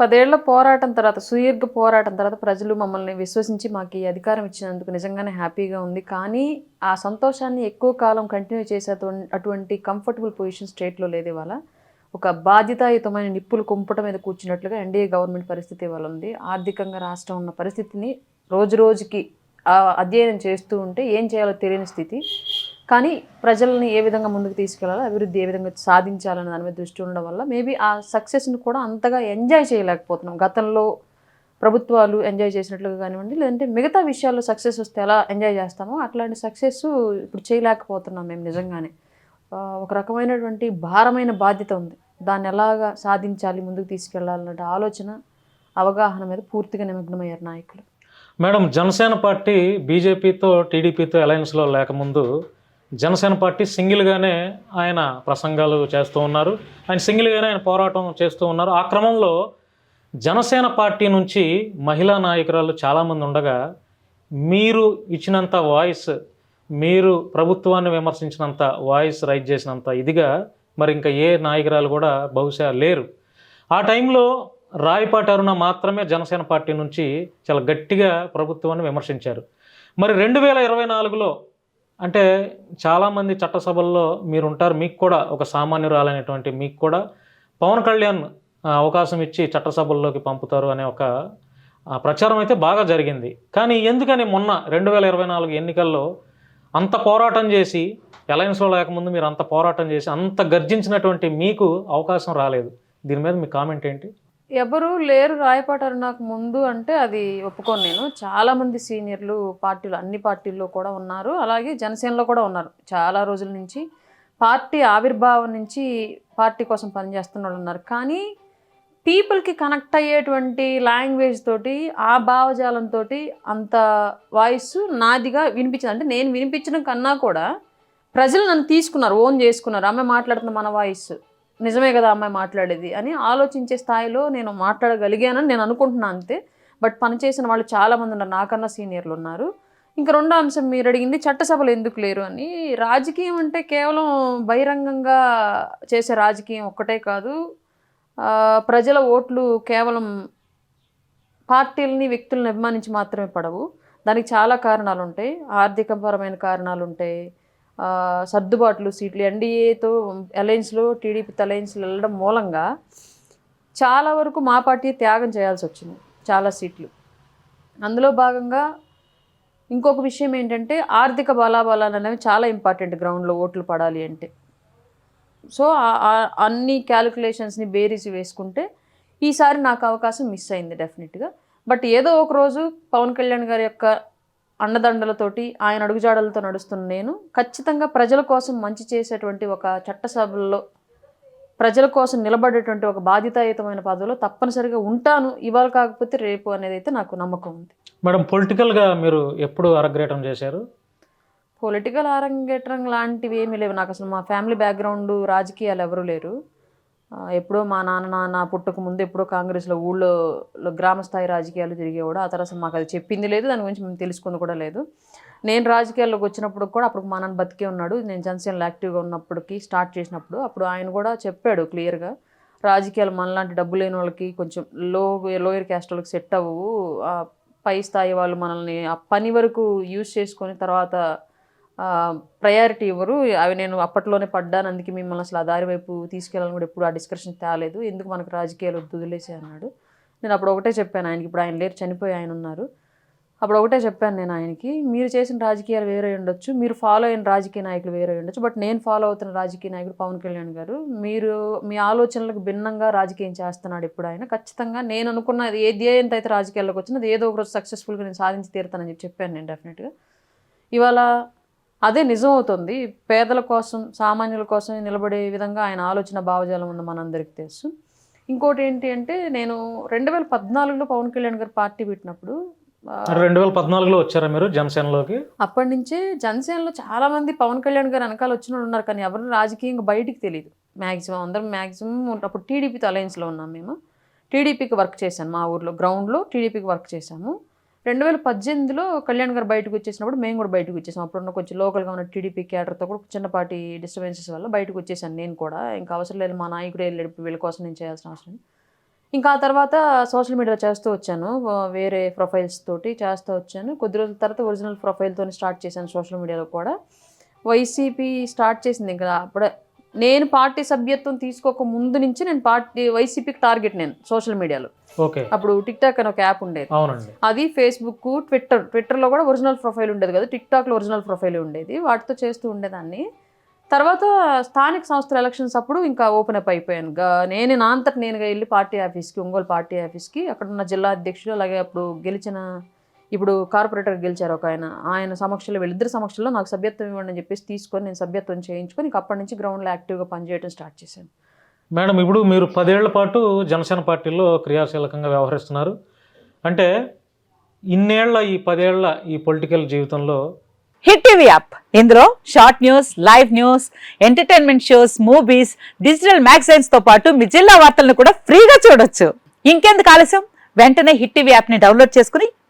పదేళ్ళ పోరాటం తర్వాత సుదీర్ఘ పోరాటం తర్వాత ప్రజలు మమ్మల్ని విశ్వసించి మాకు ఈ అధికారం ఇచ్చినందుకు నిజంగానే హ్యాపీగా ఉంది. కానీ ఆ సంతోషాన్ని ఎక్కువ కాలం కంటిన్యూ చేసే అటువంటి కంఫర్టబుల్ పొజిషన్ స్టేట్లో లేదు ఇవాళ. ఒక బాధ్యతాయుతమైన నిప్పులు కుంపట మీద కూర్చున్నట్లుగా ఎన్డీఏ గవర్నమెంట్ పరిస్థితి ఇవాళ ఉంది. ఆర్థికంగా రాష్ట్రం ఉన్న పరిస్థితిని రోజు రోజుకి అధ్యయనం చేస్తూ ఉంటే ఏం చేయాలో తెలియని స్థితి. కానీ ప్రజల్ని ఏ విధంగా ముందుకు తీసుకెళ్ళాలో అభివృద్ధి ఏ విధంగా సాధించాలనే దాని మీద దృష్టి ఉండడం వల్ల మేబీ ఆ సక్సెస్ని కూడా అంతగా ఎంజాయ్ చేయలేకపోతున్నాం. గతంలో ప్రభుత్వాలు ఎంజాయ్ చేసినట్లుగా కానివ్వండి లేదంటే మిగతా విషయాల్లో సక్సెస్ వస్తే ఎలా ఎంజాయ్ చేస్తామో అట్లాంటి సక్సెస్ ఇప్పుడు చేయలేకపోతున్నాం మేము నిజంగానే. ఒక రకమైనటువంటి భారమైన బాధ్యత ఉంది. దాన్ని ఎలాగా సాధించాలి ముందుకు తీసుకెళ్ళాలన్న ఆలోచన అవగాహన మీద పూర్తిగా నిమగ్నమయ్యారు నాయకులు. మేడం జనసేన పార్టీ బీజేపీతో టీడీపీతో అలయన్స్లో లేకముందు జనసేన పార్టీ సింగిల్గానే ఆయన ప్రసంగాలు చేస్తూ ఉన్నారు. ఆయన సింగిల్గానే ఆయన పోరాటం చేస్తూ ఉన్నారు. ఆ క్రమంలో జనసేన పార్టీ నుంచి మహిళా నాయకురాలు చాలామంది ఉండగా మీరు ఇచ్చినంత వాయిస్ మీరు ప్రభుత్వాన్ని విమర్శించినంత వాయిస్ రైజ్ చేసినంత ఇదిగా మరి ఇంకా ఏ నాయకురాలు కూడా బహుశా లేరు. ఆ టైంలో రాయపాటి అరుణ మాత్రమే జనసేన పార్టీ నుంచి చాలా గట్టిగా ప్రభుత్వాన్ని విమర్శించారు. మరి రెండు వేల ఇరవై నాలుగులో అంటే చాలామంది చట్టసభల్లో మీరు ఉంటారు మీకు కూడా ఒక సామాన్యురాలైనటువంటి మీకు కూడా పవన్ కళ్యాణ్ అవకాశం ఇచ్చి చట్టసభల్లోకి పంపుతారు అనే ఒక ప్రచారం అయితే బాగా జరిగింది. కానీ ఎందుకని మొన్న రెండు వేల ఇరవై నాలుగు ఎన్నికల్లో అంత పోరాటం చేసి అలయన్స్లో లేకముందు మీరు అంత పోరాటం చేసి అంత గర్జించినటువంటి మీకు అవకాశం రాలేదు. దీని మీద మీ కామెంట్ ఏంటి? ఎవరు లేరు రాయపాటారు నాకు ముందు అంటే అది ఒప్పుకోను నేను. చాలామంది సీనియర్లు పార్టీలు అన్ని పార్టీల్లో కూడా ఉన్నారు. అలాగే జనసేనలో కూడా ఉన్నారు. చాలా రోజుల నుంచి పార్టీ ఆవిర్భావం నుంచి పార్టీ కోసం పనిచేస్తున్న వాళ్ళు ఉన్నారు. కానీ పీపుల్కి కనెక్ట్ అయ్యేటువంటి లాంగ్వేజ్ తోటి ఆ భావజాలంతో అంత వాయిస్ నాదిగా వినిపించింది. అంటే నేను వినిపించడం కన్నా కూడా ప్రజలు నన్ను తీసుకున్నారు ఓన్ చేసుకున్నారు. ఆమె మాట్లాడుతున్న మన వాయిస్ నిజమే కదా అమ్మాయి మాట్లాడేది అని ఆలోచించే స్థాయిలో నేను మాట్లాడగలిగానని నేను అనుకుంటున్నాను అంతే. బట్ పనిచేసిన వాళ్ళు చాలామంది ఉన్నారు. నాకన్నా సీనియర్లు ఉన్నారు. ఇంకా రెండో అంశం మీరు అడిగింది చట్టసభలు ఎందుకు లేరు అని. రాజకీయం అంటే కేవలం బహిరంగంగా చేసే రాజకీయం ఒక్కటే కాదు. ప్రజల ఓట్లు కేవలం పార్టీలని వ్యక్తులను అభిమానించి మాత్రమే పడవు. దానికి చాలా కారణాలు ఉంటాయి ఆర్థికపరమైన కారణాలు ఉంటాయి సర్దుబాట్లు సీట్లు ఎన్డీఏతో అలయన్స్లో టీడీపీతో అలయన్స్లో వెళ్ళడం మూలంగా చాలా వరకు మా పార్టీ త్యాగం చేయాల్సి వచ్చింది చాలా సీట్లు. అందులో భాగంగా ఇంకొక విషయం ఏంటంటే ఆర్థిక బలాబలాలు అనేవి చాలా ఇంపార్టెంట్ గ్రౌండ్లో ఓట్లు పడాలి అంటే. సో అన్ని క్యాలిక్యులేషన్స్ని బేరీసి వేసుకుంటే ఈసారి నాకు అవకాశం మిస్ అయింది డెఫినెట్గా. బట్ ఏదో ఒక రోజు పవన్ కళ్యాణ్ గారి యొక్క అండదండలతోటి ఆయన అడుగుజాడలతో నడుస్తున్న నేను ఖచ్చితంగా ప్రజల కోసం మంచి చేసేటువంటి ఒక చట్టసభల్లో ప్రజల కోసం నిలబడేటువంటి ఒక బాధ్యతాయుతమైన పదవిలో తప్పనిసరిగా ఉంటాను. ఇవాళ కాకపోతే రేపు అనేది అయితే నాకు నమ్మకం ఉంది. మేడం పొలిటికల్గా మీరు ఎప్పుడు అరగ్రేటం చేశారు? పొలిటికల్ అరంగేట్రం లాంటివి ఏమీ లేవు. నాకు అసలు మా ఫ్యామిలీ బ్యాక్గ్రౌండ్ రాజకీయాలు ఎవరు లేరు. ఎప్పుడో మా నాన్న నాన్న పుట్టక ముందు ఎప్పుడో కాంగ్రెస్లో ఊళ్ళో గ్రామస్థాయి రాజకీయాలు తిరిగేవాడు. ఆ తర్వాత మాకు అది చెప్పింది లేదు. దాని గురించి మేము తెలుసుకుంది కూడా లేదు. నేను రాజకీయాల్లోకి వచ్చినప్పుడు కూడా అప్పుడు మా నాన్న బతికే ఉన్నాడు. నేను జనసేనలో యాక్టివ్గా ఉన్నప్పటికీ స్టార్ట్ చేసినప్పుడు అప్పుడు ఆయన కూడా చెప్పాడు క్లియర్గా రాజకీయాలు మనలాంటి డబ్బు లేని వాళ్ళకి కొంచెం లో లోయర్ క్యాస్ట్ వాళ్ళకి సెట్ అవ్వవు. పై స్థాయి వాళ్ళు మనల్ని ఆ పని వరకు యూజ్ చేసుకొని తర్వాత ప్రయారిటీ ఇవ్వరు. అవి నేను అప్పట్లోనే పడ్డాను. అందుకే మిమ్మల్ని అసలు ఆ దారి వైపు తీసుకెళ్ళాలని కూడా ఎప్పుడు ఆ డిస్కషన్ తేలేదు. ఎందుకు మనకు రాజకీయాలు వద్దు వదిలేసి అన్నాడు. నేను అప్పుడు ఒకటే చెప్పాను ఆయనకి. ఇప్పుడు ఆయన లేరు చనిపోయి ఆయన ఉన్నారు. అప్పుడు ఒకటే చెప్పాను నేను ఆయనకి మీరు చేసిన రాజకీయాలు వేరే ఉండొచ్చు. మీరు ఫాలో అయిన రాజకీయ నాయకులు వేరే ఉండొచ్చు. బట్ నేను ఫాలో అవుతున్న రాజకీయ నాయకుడు పవన్ కళ్యాణ్ గారు మీరు మీ ఆలోచనలకు భిన్నంగా రాజకీయం చేస్తున్నాడు ఇప్పుడు ఆయన. ఖచ్చితంగా నేను అనుకున్న ఏ ధ్యేయంతో అయితే రాజకీయాల్లోకి వచ్చినది అది ఏదో ఒక రోజు సక్సెస్ఫుల్గా నేను సాధించి తీరుతానని చెప్పి చెప్పాను నేను డెఫినెట్గా ఇవాళ అదే నిజం అవుతుంది. పేదల కోసం సామాన్యుల కోసం నిలబడే విధంగా ఆయన ఆలోచన భావజాలం ఉంది మనందరికీ తెలుసు. ఇంకోటి ఏంటి అంటే నేను రెండు వేల పద్నాలుగులో పవన్ కళ్యాణ్ గారు పార్టీ పెట్టినప్పుడు రెండు వేల పద్నాలుగులో వచ్చారా మీరు జనసేనలోకి? అప్పటి నుంచే జనసేనలో చాలా మంది పవన్ కళ్యాణ్ గారు వెనకాల వచ్చిన ఉన్నారు. కానీ ఎవరు రాజకీయంగా బయటికి తెలియదు మ్యాక్సిమం అందరం మ్యాక్సిమం అప్పుడు టీడీపీతో అలయన్స్లో ఉన్నాం మేము. టీడీపీకి వర్క్ చేశాను మా ఊర్లో. గ్రౌండ్లో టీడీపీకి వర్క్ చేశాము. రెండు వేల పద్దెనిమిదిలో కళ్యాణ్ గారు బయటకు వచ్చేసినప్పుడు మేము కూడా బయటకు వచ్చేసాం. అప్పుడున్న కొంచెం లోకల్గా ఉన్న టీడీపీ క్యాడర్తో కూడా చిన్నపాటి డిస్టర్బెన్సెస్ వల్ల బయటకు వచ్చేసాను నేను కూడా. ఇంకా అవసరం లేదు మా నాయకుడే వెళ్ళాడు వీళ్ళ కోసం నేను చేయాల్సిన అవసరం ఇంకా ఆ తర్వాత సోషల్ మీడియా చేస్తూ వచ్చాను. వేరే ప్రొఫైల్స్ తోటి చేస్తూ వచ్చాను. కొద్ది రోజుల తర్వాత ఒరిజినల్ ప్రొఫైల్తో స్టార్ట్ చేశాను సోషల్ మీడియాలో కూడా. వైసీపీ స్టార్ట్ చేసింది ఇంకా అప్పుడే. నేను పార్టీ సభ్యత్వం తీసుకోక ముందు నుంచి నేను పార్టీ వైసీపీకి టార్గెట్ నేను సోషల్ మీడియాలో. ఓకే. అప్పుడు టిక్ టాక్ అని ఒక యాప్ ఉండేది. అది ఫేస్బుక్ ట్విట్టర్ ట్విట్టర్లో కూడా ఒరిజినల్ ప్రొఫైల్ ఉండేది కదా టిక్ టాక్లో ఒరిజినల్ ప్రొఫైల్ ఉండేది. వాటితో చేస్తూ ఉండేదాన్ని. తర్వాత స్థానిక సంస్థల ఎలక్షన్స్ అప్పుడు ఇంకా ఓపెన్ అప్ అయిపోయాను. నేను నా అంతట నేనుగా వెళ్ళి పార్టీ ఆఫీస్కి ఒంగోలు పార్టీ ఆఫీస్కి అక్కడ ఉన్న జిల్లా అధ్యక్షుడు అలాగే అప్పుడు గెలిచిన ఇప్పుడు కార్పొరేటర్ గెలిచారు ఒక ఆయన. ఆయన సమక్షంలో వీళ్ళిద్దరి సమక్షంలో నాకు సభ్యత్వం ఇవ్వండి అని చెప్పేసి తీసుకొని నేను సభ్యత్వం చేయించుకొని ఇంక అప్పటి నుంచి గ్రౌండ్లో యాక్టివ్గా పనిచేయడం స్టార్ట్ చేశాను. మేడం ఇప్పుడు మీరు పదేళ్ళ పాటు జనసేన పార్టీలో క్రియాశీలకంగా వ్యవహరిస్తున్నారు. అంటే ఇన్నేళ్ళ ఈ పదేళ్ళ ఈ పొలిటికల్ జీవితంలో హిట్ టీవీ యాప్. ఇందులో short news live news entertainment shows movies digital మ్యాగజైన్స్తో పాటు మీ జిల్లా వార్తలను కూడా ఫ్రీగా చూడొచ్చు. ఇంకెందుకు ఆలస్యం? వెంటనే హిట్ టీవీ యాప్ని డౌన్లోడ్ చేసుకుని